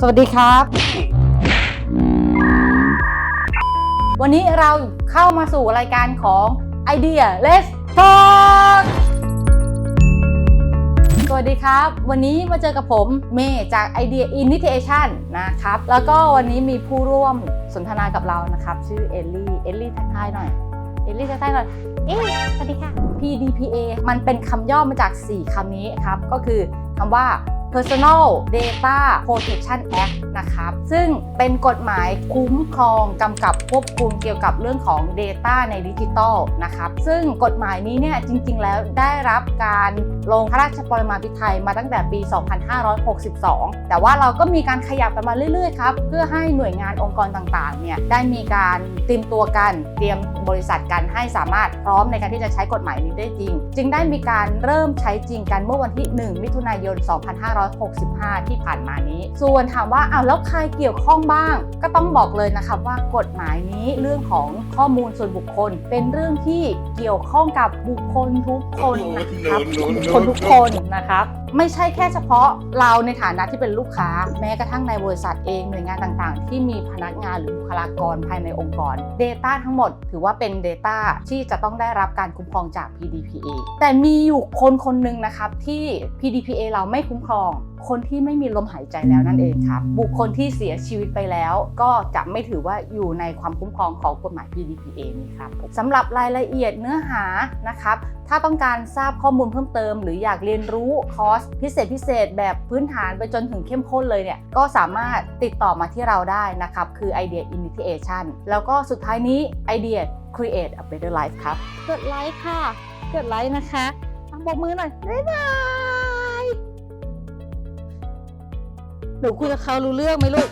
สวัสดีครับ วันนี้เราเข้ามาสู่รายการของไอเดีย Let's Talk สวัสดีครับ วันนี้มาเจอกับผมเมย์จาก Idea Initiation นะครับ แล้วก็วันนี้มีผู้ร่วมสนทนากับเรานะครับ ชื่อเอลลี่ เอลลี่ทักทายหน่อย เอลลี่ทักทายหน่อย เอ๊สวัสดีค่ะ PDPA มันเป็นคำย่อมาจาก 4 คำนี้ครับ ก็คือคำว่า Personal Data Protection Act นะครับ ซึ่งเป็นกฎหมายคุ้มครองกำกับควบคุมเกี่ยวกับเรื่องของ Data ในดิจิทัลนะครับ ซึ่งกฎหมายนี้เนี่ยจริง ๆ แล้วได้รับการลงพระราชปรมาภิไธยมาตั้งแต่ปี 2562 แต่ว่าเราก็มีการขยับกันมาเรื่อย ๆ ครับ เพื่อให้หน่วยงานองค์กรต่าง ๆ เนี่ยได้มีการเตรียมตัวกัน เตรียมบริษัทกันให้สามารถพร้อมในการที่จะใช้กฎหมายนี้ได้จริง จึงได้มีการเริ่มใช้จริงกันเมื่อวันที่ 1 มิถุนายน 25 2565 ที่ผ่านมานี้ ส่วนถามว่าอ้าวแล้วใครเกี่ยวข้องบ้าง ก็ต้องบอกเลยนะครับว่ากฎหมายนี้เรื่องของข้อมูลส่วนบุคคล เป็นเรื่องที่เกี่ยวข้องกับบุคคลทุกคนนะครับบุคคลทุกคนนะครับ ไม่ใช่แค่เฉพาะเราในฐานะที่เป็นลูกค้า แม้กระทั่งในบริษัทเองหน่วยงานต่างๆ ที่มีพนักงานหรือบุคลากรภายในองค์กร Data ทั้งหมด ถือว่าเป็น Data ที่จะต้องได้รับการคุ้มครองจาก PDPA แต่มีอยู่คนคนหนึ่งนะครับที่ PDPA เราไม่คุ้มครองคนที่ไม่มีลมหายใจแล้วนั่นเองครับ บุคคลที่เสียชีวิตไปแล้ว ก็จะไม่ถือว่าอยู่ในความคุ้มครองของกฎหมาย PDPA นี้ครับสำหรับรายละเอียดเนื้อหานะครับ ถ้าต้องการทราบข้อมูลเพิ่มเติม หรืออยากเรียนรู้คอร์สพิเศษพิเศษแบบพื้นฐานไปจนถึงเข้มข้นเลยเนี่ย ก็สามารถติดต่อมาที่เราได้นะครับ คือ Idea Initiation แล้วก็สุดท้ายนี้ Idea Create a Better Life ครับกดไลค์ค่ะกดไลค์นะคะอะบอกมือหน่อยบ๊ายบาย หนูคุยกับเขารู้เรื่องไหมลูก